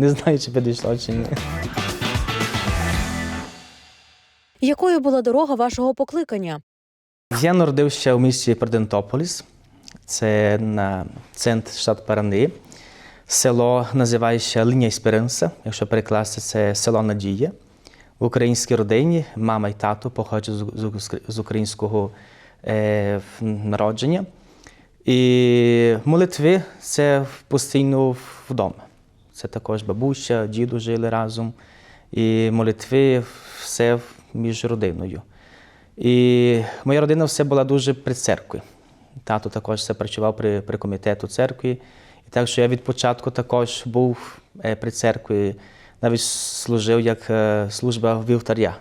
Не знаю, чи підійшло чи ні. Якою була дорога вашого покликання? Я народився у місті Пердентополіс, це на центр штат Парани. Село називається Лінія Есперанса, якщо перекласти, це село Надія. В українській родині мама і тато походять з українського е, народження. І молитви це постійно вдома. Це також бабуся, діду жили разом. І молитви все між родиною. І моя родина все була дуже при церкві. Тато також все працював при, при комітету церкви. І так що я від початку також був е, при церкві, навіть служив як е, служба вівтаря.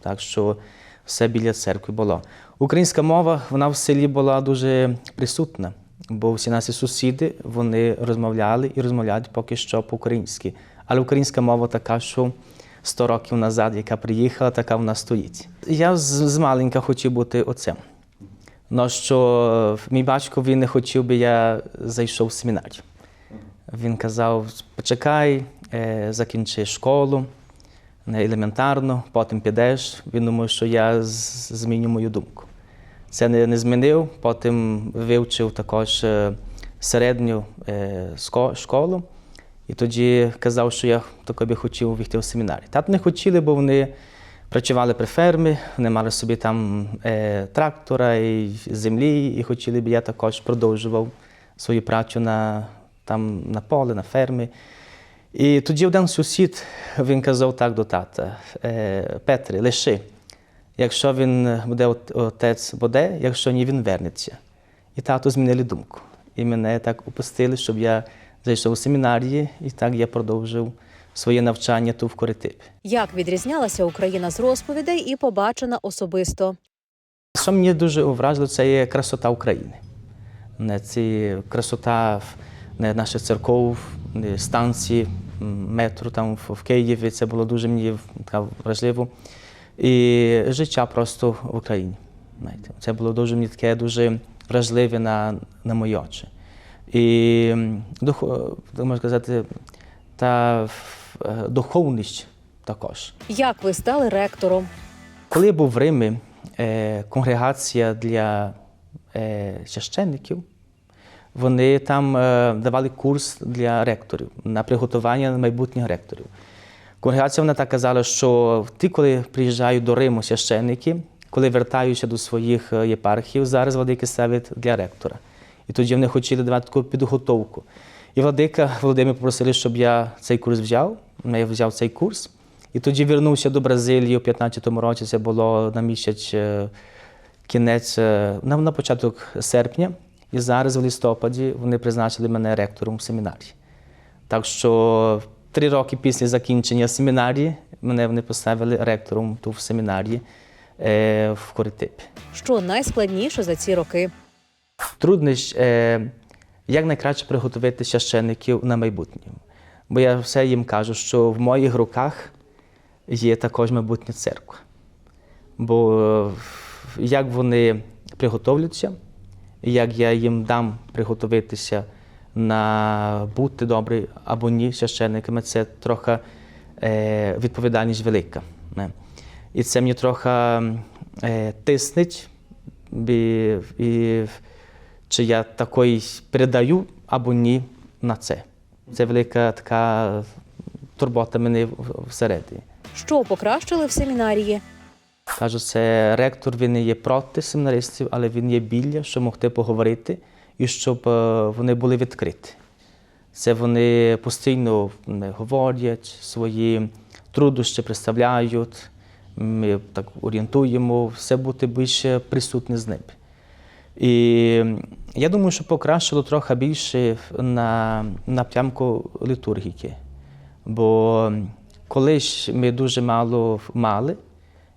Так що все біля церкви було. Українська мова вона в селі була дуже присутна, бо всі наші сусіди вони розмовляли і розмовляють поки що по-українськи. Але українська мова така, що 100 років назад, яка приїхала, така вона стоїть. Я з, маленька хотів бути отцем. Но що мій батько він не хотів би я зайшов в семінарію. Він казав: почекай, е, закінчи школу елементарно, потім підеш. Він думав, що я зміню мою думку. Це не, змінив, потім вивчив також е, середню е, школу. І тоді казав, що я таки би хотів війти в семінарі. Тато не хотіли, бо вони працювали при фермі, вони мали собі там е, трактора і землі, і хотіли б я також продовжував свою працю на, там, на полі, на фермі. І тоді один сусід він казав так до тата: е, Петре, лиши. Якщо він буде отець буде, якщо ні, він вернеться. І тато змінили думку. І мене так опустили, щоб я зайшов у семінарії, і так я продовжив своє навчання тут в Коритипі. Як відрізнялася Україна з розповідей і побачена особисто? Що мені дуже вразило, це є красота України. Ці красота наших церков, станції, метро там в- Києві. Це було дуже мені вразливо. І життя просто в Україні. Знаєте, це було дуже мені таке дуже вразливе на, на мої очі. І дух, можна сказати, та е, духовність також. Як ви стали ректором? Коли я був в Римі, е, конгрегація для е, священників, вони там е, давали курс для ректорів на приготування майбутніх ректорів. Конгрегація вона так казала, що ті, коли приїжджають до Риму священники, коли вертаються до своїх е, єпархів, зараз владики ставлять для ректора. І тоді вони хотіли давати таку підготовку. І владика Володимир попросили, щоб я цей курс взяв. Я взяв цей курс. І тоді вернувся до Бразилії у 15-му році. Це було на місяць е, кінець, е, на, на початок серпня. І зараз, в листопаді, вони призначили мене ректором в семінарії. Так що три роки після закінчення семінарії мене вони поставили ректором тут в семінарії е, в Коритипі. Що найскладніше за ці роки? Трудність, е, як найкраще приготувати священників на майбутнє. Бо я все їм кажу, що в моїх руках є також майбутня церква. Бо е, як вони приготовляться, як я їм дам приготуватися на бути добрі або ні священниками, це трохи е, відповідальність велика. Не? І це мені трохи е, тиснить, бі- і чи я такий передаю або ні на це. Це велика така турбота мене всередині. Що покращили в семінарії? Кажу, це ректор, він не є проти семінаристів, але він є біля, щоб могти поговорити і щоб е, вони були відкриті. Це вони постійно говорять, свої труднощі представляють, ми так орієнтуємо, все бути більше присутні з ними. І я думаю, що покращило трохи більше на напрямку літургіки. Бо колись ми дуже мало мали,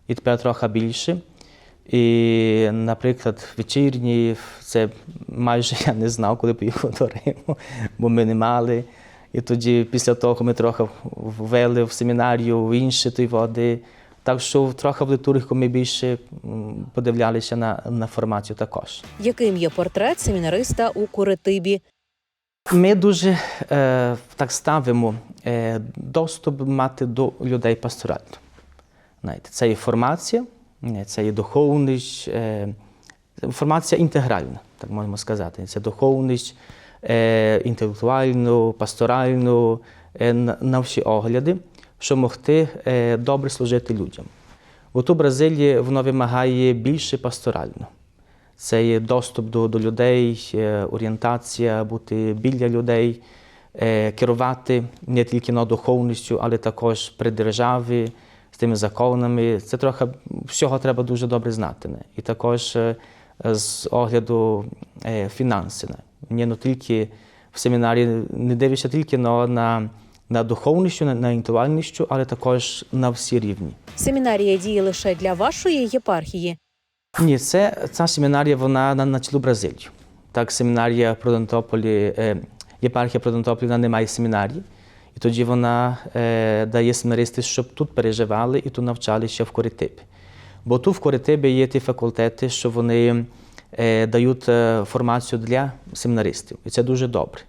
і тепер трохи більше. І, наприклад, вечірні це майже я не знав, коли поїхав до Риму, бо ми не мали. І тоді, після того, ми трохи ввели в семінарію в інші той води. Так що трохи в літургіку ми більше подивлялися на, на формацію також. Яким є портрет семінариста у Куритибі? Ми дуже е, так ставимо е, доступ мати до людей пасторально. Знаєте, це є формація, це є духовність, е, інформація інтегральна, так можемо сказати. Це духовність, е, інтелектуальну, пасторальну, е, на, всі огляди, щоб могти е, добре служити людям. От у Бразилії воно вимагає більше пасторально. Це є доступ до, до людей, е, орієнтація, бути біля людей, е, керувати не тільки на духовністю, але також при державі, з тими законами. Це трохи всього треба дуже добре знати. Не? І також е, з огляду е, фінанси. Не, не ну, тільки в семінарі не дивишся тільки на, на, на духовністю, на, на інтелектуальністю, але також на всі рівні. Семінарія діє лише для вашої єпархії. Ні, це ця семінарія вона на, на цілу Бразилію. Так, семінарія Продонтополі, е, єпархія Продонтополі вона не має семінарії. І тоді вона е, дає семінаристи, щоб тут переживали і тут навчалися в Коритибі. Бо тут в Коритибі є ті факультети, що вони е, дають е, формацію для семінаристів. І це дуже добре.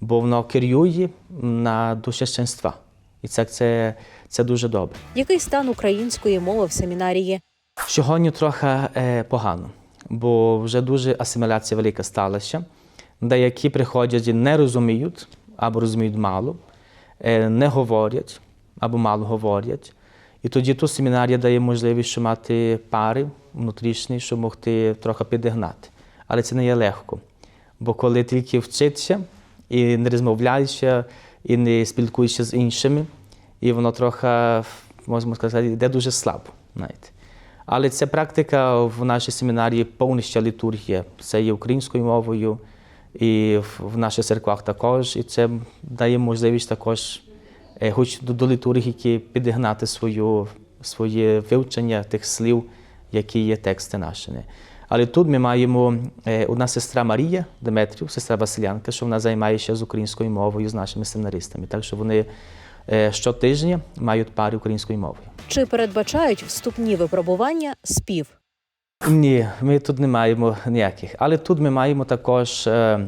Бо воно керує на душещенства. І це, це, це дуже добре. Який стан української мови в семінарії? Сьогодні трохи е, погано, бо вже дуже асиміляція велика сталася. Деякі приходять і не розуміють або розуміють мало, не говорять або мало говорять. І тоді тут семінарія дає можливість що мати пари внутрішні, щоб могти трохи підігнати. Але це не є легко. Бо коли тільки вчишся і не розмовляєшся, і не спілкуєшся з іншими, і воно трохи, можемо сказати, йде дуже слабо. Знаєте. Але ця практика в нашій семінарії повністю літургія. Це є українською мовою, і в- наших церквах також. І це дає можливість також, е, хоч до, літургії, підігнати свою, своє вивчення тих слів, які є тексти наші. Але тут ми маємо е, одна сестра Марія Деметрів, сестра Василянка, що вона займається з українською мовою з нашими семінаристами. Так що вони е, щотижня мають пари українською мовою. Чи передбачають вступні випробування спів? Ні, ми тут не маємо ніяких. Але тут ми маємо також е,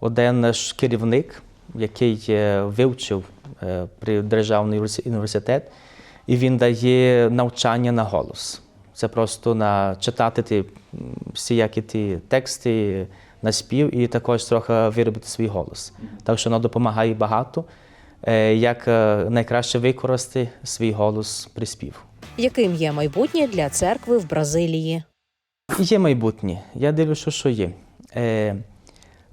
один наш керівник, який е, вивчив е, при державний університет, і він дає навчання на голос. Це просто на читати ті, всіякі ті тексти на спів і також трохи виробити свій голос. Так що воно допомагає багато, як найкраще використати свій голос при співу. Яким є майбутнє для церкви в Бразилії? Є майбутнє. Я дивлюся, що є. Е,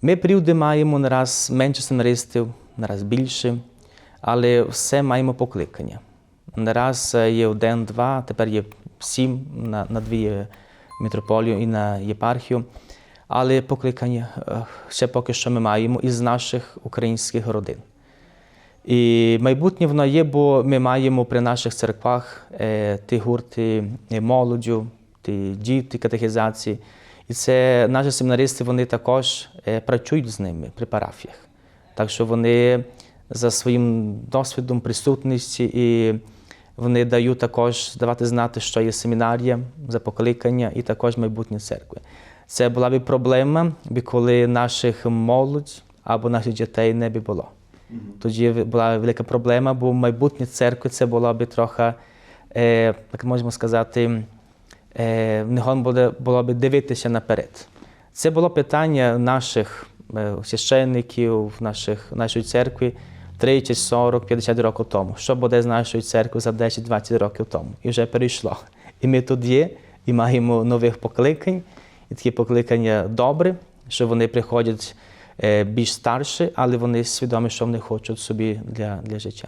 Ми періоди маємо нараз менше семінаристів, нараз більше, але все маємо покликання. Нараз е, є один, два, тепер є сім на, на дві е, митрополію і на єпархію. Але покликання ще поки що ми маємо із наших українських родин. І майбутнє воно є, бо ми маємо при наших церквах ті гурти молоддю, діти, катехізації. І це наші семінаристи вони також е, працюють з ними при парафіях. Так що вони за своїм досвідом присутності і вони дають також давати знати, що є семінарія за покликання і також майбутнє церкви. Це була б проблема, коли наших молодь або наших дітей не би було. Тоді була велика проблема, бо майбутнє церкви це було б трохи, е, як можемо сказати, е, не буде, було б дивитися наперед. Це було питання наших е, священників, наших, нашої церкви 30, 40, 50 років тому. Що буде з нашою церквою за 10-20 років тому? І вже перейшло. І ми тут є, і маємо нових покликань, і такі покликання добре, що вони приходять е, більш старші, але вони свідомі, що вони хочуть собі для, для життя.